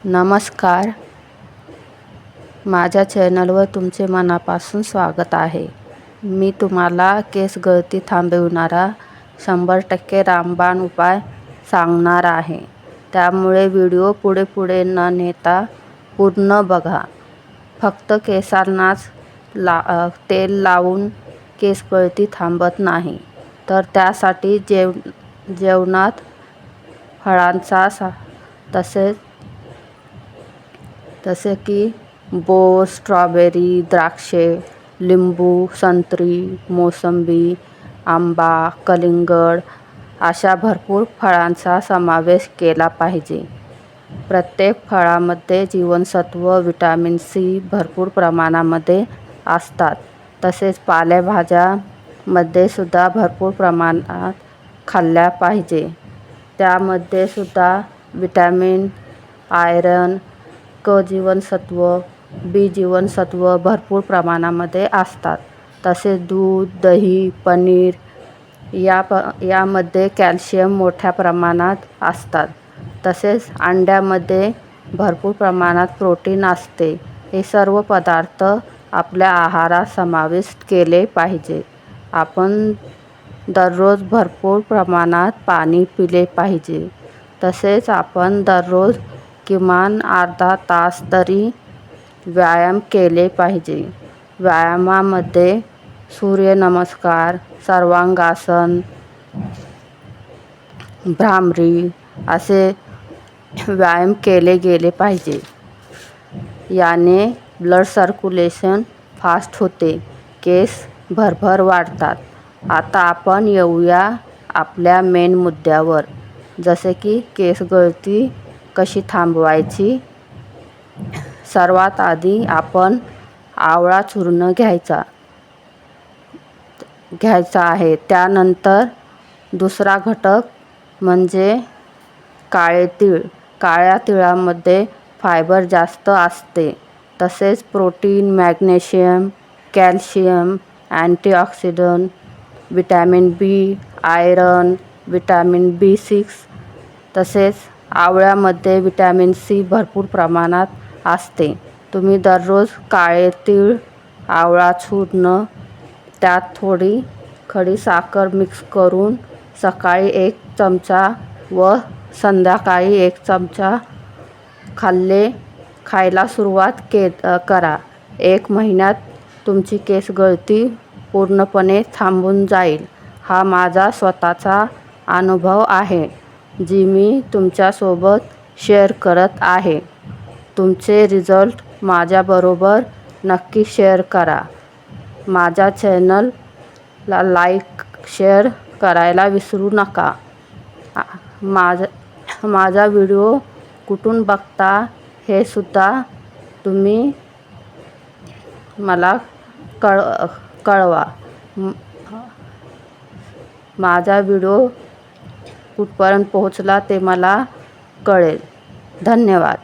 नमस्कार. माझ्या चॅनलवर तुमचे मनापासून स्वागत आहे. मी तुम्हाला केस गळती थांबविणारा शंभर टक्के रामबाण उपाय सांगणार आहे. त्यामुळे व्हिडिओ पुढे पुढे न नेता पूर्ण बघा. फक्त केसांनाच ला तेल लावून केस गळती थांबत नाही. तर त्यासाठी जेव जेवणात फळांचा सा तसेच जसे की बोस स्ट्रॉबेरी द्राक्षे लिंबू संत्री मोसंबी आंबा कलिंगड अशा भरपूर फळांचा समावेश केला पाहिजे. प्रत्येक फळामध्ये जीवनसत्व विटॅमिन सी भरपूर प्रमाणामध्ये असतात. तसेच पालेभाज्यामध्ये सुद्धा भरपूर प्रमाणात खाल्ल्या पाहिजे. त्यामध्ये सुद्धा विटॅमिन आयरन क जीवनसत्व बी जीवनसत्व भरपूर प्रमाणामध्ये असतात. तसेच दूध दही पनीर या प यामध्ये कॅल्शियम मोठ्या प्रमाणात असतात. तसेच अंड्यामध्ये भरपूर प्रमाणात प्रोटीन असते. हे सर्व पदार्थ आपल्या आहारात समाविष्ट केले पाहिजे. आपण दररोज भरपूर प्रमाणात पाणी पिले पाहिजे. तसेच आपण दररोज किमान अर्धा तास तरी व्यायाम केले पाहिजे. व्यायामामध्ये सूर्यनमस्कार सर्वांगासन भ्रामरी असे व्यायाम केले गेले पाहिजे. याने ब्लड सर्क्युलेशन फास्ट होते केस भरभर वाढतात. आता आपण येऊया आपल्या मेन मुद्द्यावर जसे की केस गळती कशी थांबवायची? सर्वात आधी आपण आवळा चूर्ण घ्यायचा घ्यायचा आहे. त्यानंतर दुसरा घटक म्हणजे काळे तीळ. काळ्या तिळामध्ये फायबर जास्त असते. तसेच protein magnesium calcium antioxidant vitamin B iron vitamin B six तसेच आवळ्यामध्ये व्हिटॅमिन सी भरपूर प्रमाणात असते. तुम्ही दररोज काळे तीळ आवळा चूर्ण त्यात थोडी खडी साखर मिक्स करून सकाळी एक चमचा व संध्याकाळी एक चमचा खाल्ले खायला सुरुवात के करा. एक महिन्यात तुमची केस गळती पूर्णपणे थांबून जाईल. हा माझा स्वतःचा अनुभव आहे. जी मी तुमच्यासोबत शेअर करत आहे. तुमचे रिझल्ट माझ्याबरोबर नक्की शेअर करा. माझ्या चॅनलला लाईक शेअर करायला विसरू नका. माझा माझा व्हिडिओ कुठून बघता हे सुद्धा तुम्ही मला कळ कळवा. माझा व्हिडिओ कुठपर्यंत पोहोचला ते मला कळेल. धन्यवाद.